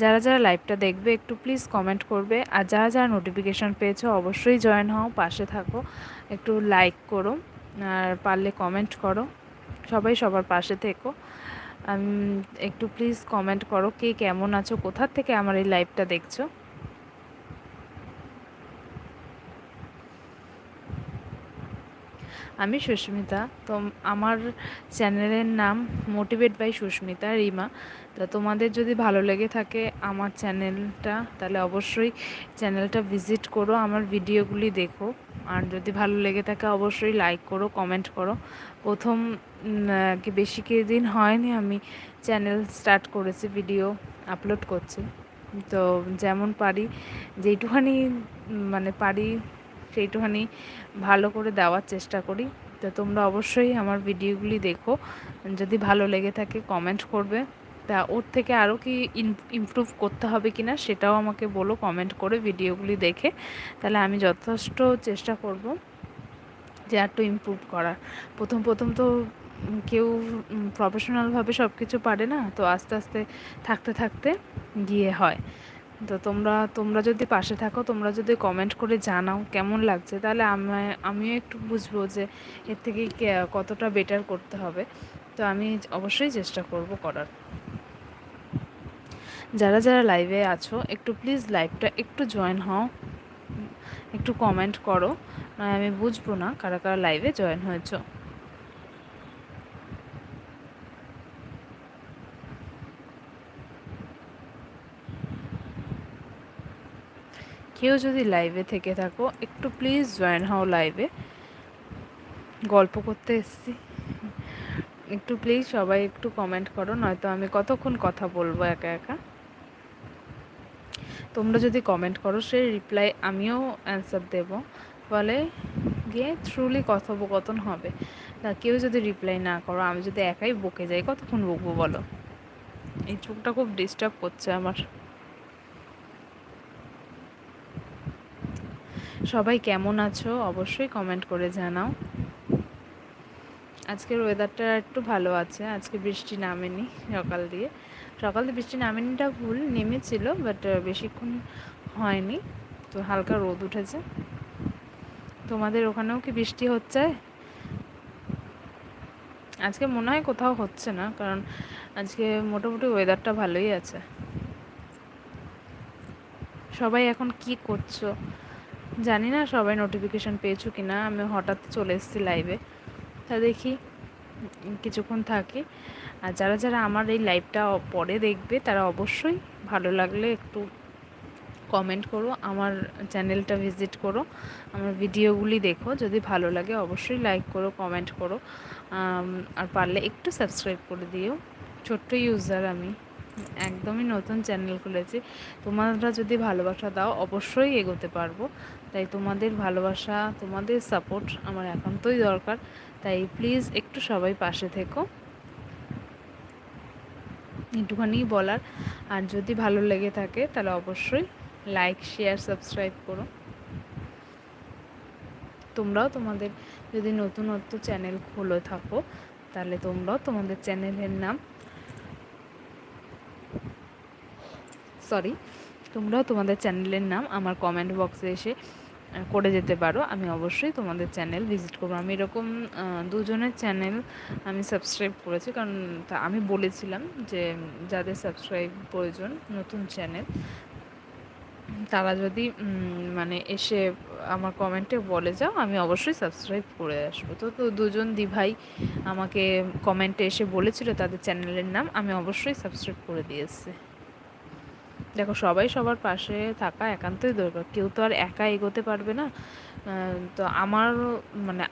যারা যারা লাইভটা দেখবে, একটু প্লিজ কমেন্ট করবে। আর যারা যারা নোটিফিকেশান পেয়েছ, অবশ্যই জয়েন হও, পাশে থাকো, একটু লাইক করো, আর পারলে কমেন্ট করো। সবাই সবার পাশে থেকো। একটু প্লিজ কমেন্ট করো, কে কেমন আছো কোথার থেকে আমার এই লাইভটা দেখছ? আমি সুস্মিতা। তো আমার চ্যানেলের নাম মোটিভেট বাই সুস্মিতা রিমা। তো তোমাদের যদি ভালো লেগে থাকে আমার চ্যানেলটা, তাহলে অবশ্যই চ্যানেলটা ভিজিট করো, আমার ভিডিওগুলি দেখো। আর যদি ভালো লেগে থাকে অবশ্যই লাইক করো কমেন্ট করো। প্রথম কি বেশি দিন হয়নি আমি চ্যানেল স্টার্ট করেছি ভিডিও আপলোড করছি। তো যেমন পারি, যেইটুখানি মানে পারি সেইটুখানি ভালো করে দেওয়ার চেষ্টা করি। তো তোমরা অবশ্যই আমার ভিডিওগুলি দেখো। যদি ভালো লেগে থাকে কমেন্ট করবে। তা ওর থেকে আরও কি ইমপ্রুভ করতে হবে কি না সেটাও আমাকে বলো কমেন্ট করে ভিডিওগুলি দেখে। তাহলে আমি যথেষ্ট চেষ্টা করব যে আর একটু ইমপ্রুভ করার। প্রথম প্রথম তো কেউ প্রফেশনালভাবে সব কিছু পারে না। তো আস্তে আস্তে থাকতে থাকতে গিয়ে হয়। তো তোমরা তোমরা যদি পাশে থাকো, তোমরা যদি কমেন্ট করে জানাও কেমন লাগছে, তাহলে আমি, আমিও একটু বুঝব যে এর থেকে কতটা বেটার করতে হবে। তো আমি অবশ্যই চেষ্টা করব করার। যারা যারা লাইভে আছো, একটু প্লিজ লাইভটা একটু জয়েন হও। একটু কমেন্ট করো। নয়, আমি বুঝব না কারা কারা লাইভে জয়েন হয়েছো। কেউ যদি লাইভে থেকে থাকো, একটু প্লিজ জয়েন হও লাইভে গল্প করতে এসছি। একটু প্লিজ সবাই একটু কমেন্ট করো, নয়তো আমি কতক্ষণ কথা বলব একা একা। তোমরা যদি কমেন্ট করো সেই রিপ্লাই আমিও অ্যান্সার দেব। ফলে গিয়ে থ্রুলি কথোপকথন হবে। তা কেউ যদি রিপ্লাই না করো, আমি যদি একাই বকে যাই, কতক্ষণ বকবো বলো? এই চোখটা খুব ডিস্টার্ব করছে আমার। সবাই কেমন আছো অবশ্যই কমেন্ট করে জানাও। আজকের ওয়েদারটা একটু ভালো আছে, আজকে বৃষ্টি নামেনি সকাল দিয়ে। সকাল দিয়ে বৃষ্টি নামেনিটা ভুল, নেমেছিল বাট বেশিক্ষণ হয়নি, তো হালকা রোদ উঠেছে। তোমাদের ওখানেও কি বৃষ্টি হচ্ছে? আজকে মনে হয় কোথাও হচ্ছে না, কারণ আজকে মোটামুটি ওয়েদারটা ভালোই আছে। সবাই এখন কি করছ? জানি না সবাই নোটিফিকেশান পেয়েছ কি না আমি হঠাৎ চলে এসেছি লাইভে তা দেখি, কিছুক্ষণ থাকি। আর যারা যারা আমার এই লাইভটা পরে দেখবে, তারা অবশ্যই ভালো লাগলে একটু কমেন্ট করো, আমার চ্যানেলটা ভিজিট করো, আমার ভিডিওগুলি দেখো। যদি ভালো লাগে, অবশ্যই লাইক করো কমেন্ট করো। আর পারলে একটু সাবস্ক্রাইব করে দিও। ছোট্ট ইউজার আমি। একদমই নতুন চ্যানেল খুলেছি। তোমরা যদি ভালোবাসা দাও, অবশ্যই এগোতে পারব। তাই তোমাদের ভালোবাসা, তোমাদের সাপোর্ট আমার একান্তই দরকার। তাই প্লিজ একটু সবাই পাশে থেকো। একটুখানি বলার। আর যদি ভালো লেগে থাকে, তাহলে অবশ্যই লাইক শেয়ার সাবস্ক্রাইব করো। তোমরাও তোমাদের যদি নতুনত্ব চ্যানেল খুলে থাকো, তাহলে তোমরাও তোমাদের চ্যানেলের নাম সরি তোমরাও তোমাদের চ্যানেলের নাম আমার কমেন্ট বক্সে এসে করে যেতে পারো। আমি অবশ্যই তোমাদের চ্যানেল ভিজিট করব। আমি এরকম দুজনের চ্যানেল আমি সাবস্ক্রাইব করেছি। কারণ তা আমি বলেছিলাম যে, যাদের সাবস্ক্রাইব প্রয়োজন, নতুন চ্যানেল, তারা যদি মানে এসে আমার কমেন্টে বলে যাও, আমি অবশ্যই সাবস্ক্রাইব করে আসব। তো তো দুজন দিভাই আমাকে কমেন্টে এসে বলেছিল, তাদের চ্যানেলের নাম, আমি অবশ্যই সাবস্ক্রাইব করে দিয়েছি। দেখো, সবাই সবার পাশে থাকা একান্তই দরকার। কেউ তো আর একা এগোতে পারবে না। তো আমার মানে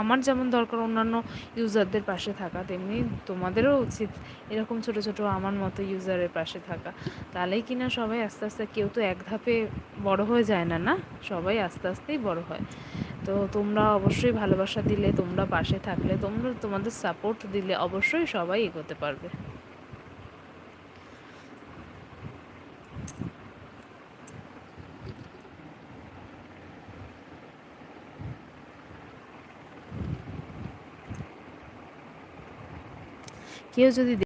আমার যেমন দরকার অন্যান্য ইউজারদের পাশে থাকা, তেমনি তোমাদেরও উচিত এরকম ছোট ছোট আমার মতো ইউজারের পাশে থাকা। তাহলেই কিনা সবাই আস্তে আস্তে, কেউ তো এক ধাপে বড় হয়ে যায় না না? সবাই আস্তে আস্তেই বড় হয়। তো তোমরা অবশ্যই ভালোবাসা দিলে, তোমরা পাশে থাকলে, তোমরা তোমাদের সাপোর্ট দিলে অবশ্যই সবাই এগোতে পারবে। কেউ যদি